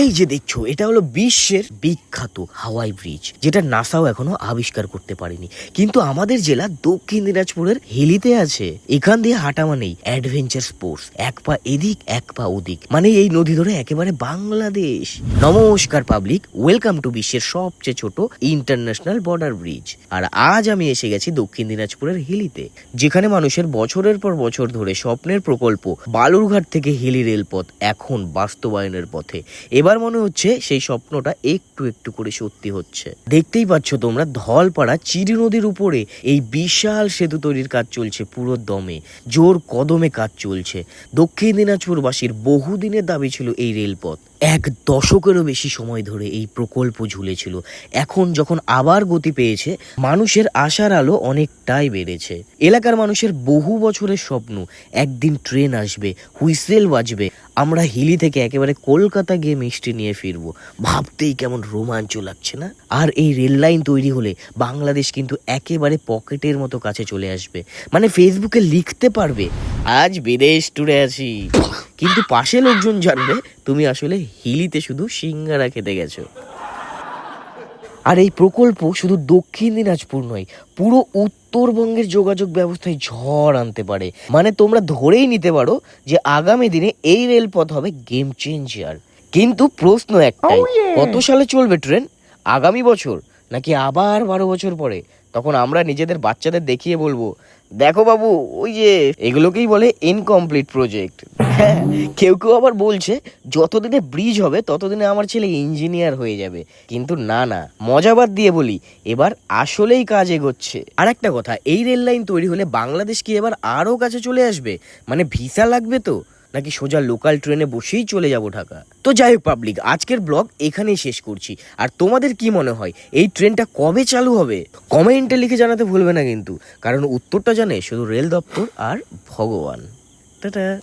এই যে দেখছ, এটা হলো বিশ্বের বিখ্যাত হাওয়াই ব্রিজ, যেটা নাসাও এখনও আবিষ্কার করতে পারেনি। কিন্তু আমাদের জেলা দক্ষিণ দিনাজপুরের হিলিতে আছে। এখান দিয়ে হাঁটা মানেই অ্যাডভেঞ্চার স্পোর্টস এক পা এদিক, এক পা ওদিক। মানে এই নদী ধরে একেবারে বাংলাদেশ। নমস্কার পাবলিক ওয়েলকাম টু বিশ্বের সবচেয়ে ছোট ইন্টারন্যাশনাল বর্ডার ব্রিজ আর আজ আমি এসে গেছি দক্ষিণ দিনাজপুরের হিলিতে, যেখানে মানুষের বছরের পর বছর ধরে স্বপ্নের প্রকল্প বালুরঘাট থেকে হিলি রেলপথ এখন বাস্তবায়নের পথে। এবার মনে হচ্ছে সেই স্বপ্নটা একটু একটু করে সত্যি হচ্ছে। দেখতেই পাচ্ছ তোমরা, ধলপাড়া চিরি নদীর উপরে এই বিশাল সেতু তৈরির কাজ চলছে পুরো দমে। জোর কদমে কাজ চলছে। দক্ষিণ দিনাজপুরবাসীর বহুদিনের দাবি ছিল এই রেলপথ। এক দশকেরও বেশি সময় ধরে এই প্রকল্প ঝুলেছিল। এখন যখন আবার গতি পেয়েছে, মানুষের আশার আলো অনেকটাই বেড়েছে। এলাকার মানুষের বহু বছরের স্বপ্ন, একদিন ট্রেন আসবে, হুইসেল বাজবে, আমরা হিলি থেকে একেবারে কলকাতা গিয়ে মিষ্টি নিয়ে ফিরবো। ভাবতেই কেমন রোমাঞ্চ লাগছে না? আর এই রেল লাইন তৈরি হলে বাংলাদেশ কিন্তু একেবারে পকেটের মতো কাছে চলে আসবে। মানে ফেসবুকে লিখতে পারবে, আজ বিদেশ ট্যুরে আছি। কিন্তু পাশে লোকজন জানবে তুমি আসলে হিলিতে শুধু সিঙ্গারা খেতে গেছো। আর এই প্রকল্প শুধু দক্ষিণ দিনাজপুর নয় পুরো উত্তরবঙ্গের যোগাযোগ ব্যবস্থায় ঝড় আনতে পারে। মানে তোমরা ধরেই নিতে পারো যে আগামী দিনে এই রেলপথ হবে গেম চেঞ্জার কিন্তু প্রশ্ন একটাই কত সালে চলবে ট্রেন? আগামী বছর? নাকি আবার বারো বছর পরে? তখন আমরা নিজেদের বাচ্চাদের দেখিয়ে বলব দেখো বাবু ওই যে এগুলোকেই বলে ইনকমপ্লিট প্রজেক্ট কেউ কেউ আবার বলছে, যতদিনে ব্রিজ হবে, ততদিনে আমার ছেলে ইঞ্জিনিয়ার হয়ে যাবে। কিন্তু না না মজাবাদ দিয়ে বলি, এবার আসলেই কাজ এগোচ্ছে। আর একটা কথা, এই রেল লাইন তৈরি হলে বাংলাদেশ কি এবার আরও কাছে চলে আসবে? মানে ভিসা লাগবে তো? নাকি সোজা লোকাল ট্রেনে বসেই চলে যাব ঢাকা? তো যাই হোক পাবলিক আজকের ব্লগ এখানেই শেষ করছি। আর তোমাদের কি মনে হয়, এই ট্রেনটা কবে চালু হবে? কমেন্টে লিখে জানাতে ভুলবে না কিন্তু। কারণ উত্তরটা জানে শুধু রেল দপ্তর আর ভগবান। টাটা।